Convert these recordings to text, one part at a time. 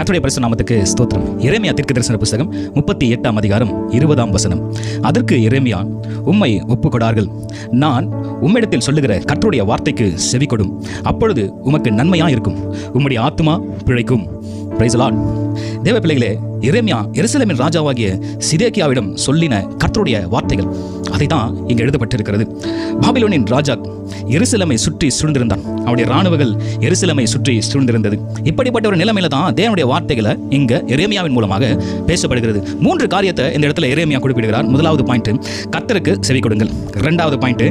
கத்துடைய பரிசு நாமத்துக்கு ஸ்தோத்திரம். இறைமையா தீர்க்க தரிசன புஸ்தகம் முப்பத்தி எட்டாம் அதிகாரம் இருபதாம் வசனம். அதற்கு இறைமையா உம்மை ஒப்புக்கொடார்கள். நான் உம்மிடத்தில் சொல்லுகிற கற்றுடைய வார்த்தைக்கு செவி கொடும் அப்பொழுது உமக்கு நன்மையா இருக்கும் உம்முடைய ஆத்துமா பிழைக்கும். பிரைசலான் தேவ பிள்ளைகளே இறைமையா எருசலேமின் ராஜாவாகிய சிதேக்கியாவிடம் சொல்லின கர்த்தருடைய வார்த்தைகள். அதை தான் இங்கே எழுதப்பட்டிருக்கிறது. பாபிலோனின் ராஜா எருசலமை சுற்றி சூழ்ந்திருந்தான். அவருடைய இராணுவங்கள் எருசலமை சுற்றி சூழ்ந்திருந்தது. இப்படிப்பட்ட ஒரு நிலைமையில தான் தேவனுடைய வார்த்தைகளை இங்க எரேமியாவின் மூலமாக பேசப்படுகிறது. மூன்று காரியத்தை இந்த இடத்துல எரேமியா குறிப்பிடுகிறார். முதலாவது பாயிண்ட் கத்தருக்கு செவி கொடுங்கள். இரண்டாவது பாயிண்ட்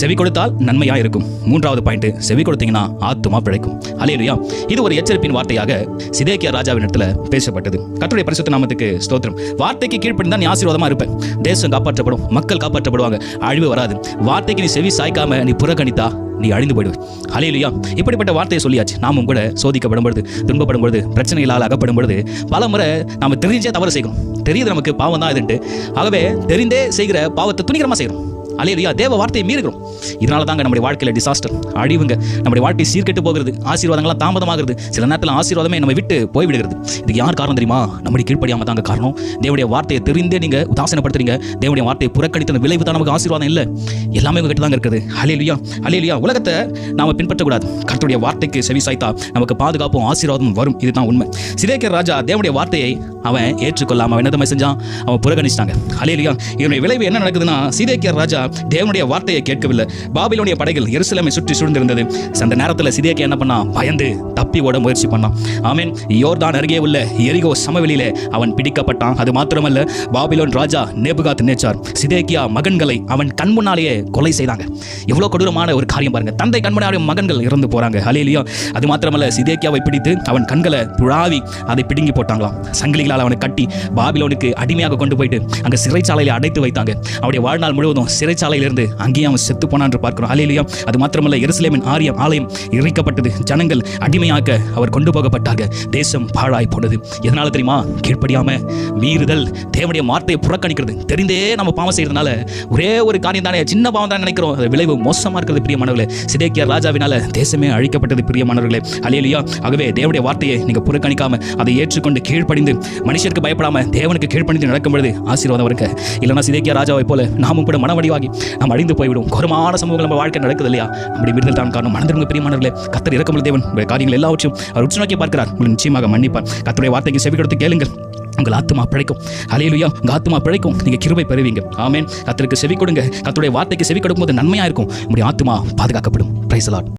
செவி கொடுத்தால் நன்மையா இருக்கும் மூன்றாவது பாயிண்ட் செவி கொடுத்தீங்கன்னா ஆத்துமா பிழைக்கும். அலையிலுயா இது ஒரு எச்சரிப்பின் வார்த்தையாக சிதேக்கியா ராஜாவின் இடத்துல பேசப்பட்டது. கர்த்தருடைய பரிசுத்த நாமத்துக்கு ஸ்தோத்திரம். வார்த்தைக்கு கீழ்ப்படிந்தா நீ ஆசீர்வாதமா இருப்பேன் தேசம் காப்பாற்றப்படும். மக்கள் காப்பாற்றப்படும். போடுவாங்க. அழிவு வராது. வார்த்தைக்கு நீ செவி சாய்க்காம நீ புறக்கணித்தா நீ அழிந்து போயிடுவ அலையிலையா இப்படிப்பட்ட வார்த்தையை சொல்லியாச்சு. நாமும் கூட சோதிக்கப்படும் பொழுது துன்பப்படும் பொழுது பிரச்சனைகளால் அகப்படும் பொழுது பல முறை நம்ம தெரிஞ்சே தவறு செய்கிறோம். தெரியுது நமக்கு பாவம் தான் இதுன்ட்டு. ஆகவே தெரிந்தே செய்கிற பாவத்தை துணிகரமாக செய்கிறோம். அலையிலையா தேவ வார்த்தையை மீறுகிறோம். இதனால தாங்க நம்முடைய வாழ்க்கையில் டிசாஸ்டர் அழிவுங்க நம்முடைய வாழ்க்கை சீர்கெட்டு போகிறது ஆசீர்வாதங்களாம் தாமதமாகிறது. சில நேரத்தில் ஆசீர்வாதமே நம்ம விட்டு போய்விடுகிறது. இதுக்கு யார் காரணம் தெரியுமா? நம்முடைய கீழ்ப்படியாமல் தாங்க காரணம். தேவடைய வார்த்தையை தெரிந்தே நீங்கள் உதாசனப்படுத்துறீங்க. தேவடைய வார்த்தையை புறக்கணித்த விளைவு தான் நமக்கு ஆசீர்வாதம் இல்லை. எல்லாமே உங்ககிட்ட தாங்க இருக்குது. அலையிலியா அலையிலியா உலகத்தை நாம பின்பற்றக்கூடாது. கருத்துடைய வார்த்தைக்கு செவி சாய்த்தா நமக்கு பாதுகாப்பும் ஆசீர்வாதமும் வரும். இதுதான் உண்மை. சிதேக்கர் ராஜா தேவனுடைய வார்த்தையை அவன் ஏற்றுக்கொள்ளாமல் அவன் என்ன செஞ்சான்? அவன் புறக்கணிச்சிட்டாங்க. அலையிலியா இதனுடைய விளைவு என்ன நடக்குதுன்னா சிதேக்கியர் ராஜா தேவனுடைய வார்த்தையை கேட்கவில்லை. பாபிலோனிய படைகள் எருசலமை சுற்றி சூழ்ந்திருந்தது. அந்த நேரத்தில் சிதேக்கியா என்ன பண்ணான் பயந்து தப்பி ஓட முயற்சி பண்ணான். ஆமீன். யோர்தான் அருகே உள்ள எரிகோ சமவெளியில அவன் பிடிக்கப்பட்டான். அது மாத்திரமல்ல பாபிலோன் ராஜா நேபுகாத் நேச்சார் சிதேக்கியா மகன்களை அவன் கண் முன்னாலேயே கொலை செய்தாங்க. எவ்வளோ கொடூரமான ஒரு காரியம் பாருங்க. தந்தை கண்முன்னாலே மகன்கள் இறந்து போறாங்க. ஹலேலியா அது மாத்திரமல்ல சிதேக்கியாவை பிடித்து அவன் கண்களை துழாவி அதை பிடுங்கி போட்டாங்களாம். சங்கிலிகளால் அவனை கட்டி பாபிலோனுக்கு அடிமையாக கொண்டு போயிட்டு அங்கே சிறைச்சாலையில் அடைத்து வைத்தாங்க. அவருடைய வாழ்நாள் முழுவதும் சிறை சிறைச்சாலையிலிருந்து அங்கேயும் அவன் செத்து போனான் என்று பார்க்கிறோம். ஹலேலியா அது மாத்திரமல்ல எருசலேமின் ஆரியம் ஆலயம் இறைக்கப்பட்டது ஜனங்கள் அடிமையாக்க அவர் கொண்டு போகப்பட்டார்கள் தேசம் பாழாய் போனது. எதனால தெரியுமா? கீழ்ப்படியாம மீறுதல் தேவனுடைய வார்த்தையை புறக்கணிக்கிறது. தெரிந்தே நம்ம பாவம் செய்யறதுனால ஒரே ஒரு காரியம் தானே சின்ன பாவம் தான் நினைக்கிறோம். அது விளைவு மோசமா இருக்கிறது பிரியமானவர்களே சிதேக்கியார் ராஜாவினால தேசமே அழிக்கப்பட்டது பிரியமானவர்களே அலையிலியா ஆகவே தேவனுடைய வார்த்தையை நீங்க புறக்கணிக்காம அதை ஏற்றுக்கொண்டு கீழ்ப்படிந்து மனுஷருக்கு பயப்படாம தேவனுக்கு கீழ்ப்படிந்து நடக்கும் பொழுது ஆசீர்வாதம் இருக்க. இல்லைன்னா சிதேக்கியா ராஜாவை போல நாமும் கூட மனவடிவாகி நாம் அழிந்து போய்விடும். கொரமான சமூகம் நம்ம வாழ்க்கை நடக்குது இல்லையா நம்முடைய விடுதல் தான் காரணம். மனதிற்கு பிரியமானவர்களே கத்தர் இறக்கமுள்ள தேவன். காரியங்கள் எல்லாவற்றையும் அவர் உற்று நோக்கி பார்க்கிறார். உங்களை நிச்சயமாக மன்னிப்பார். கத்தருடைய வார்த்தைக்கு செவி கொடுத்து கேளுங்கள். உங்கள் ஆத்மா பிழைக்கும். அலையிலுயா உங்கள் ஆத்மா பிழைக்கும். நீங்கள் கிருபை பெறுவீங்க. ஆமேன் கத்தருக்கு செவி கொடுங்க. கத்தருடைய வார்த்தைக்கு செவி கொடுக்கும்போது நன்மையாக இருக்கும். உங்களுடைய ஆத்மா பாதுகாக்கப்படும். பிரைசலாட்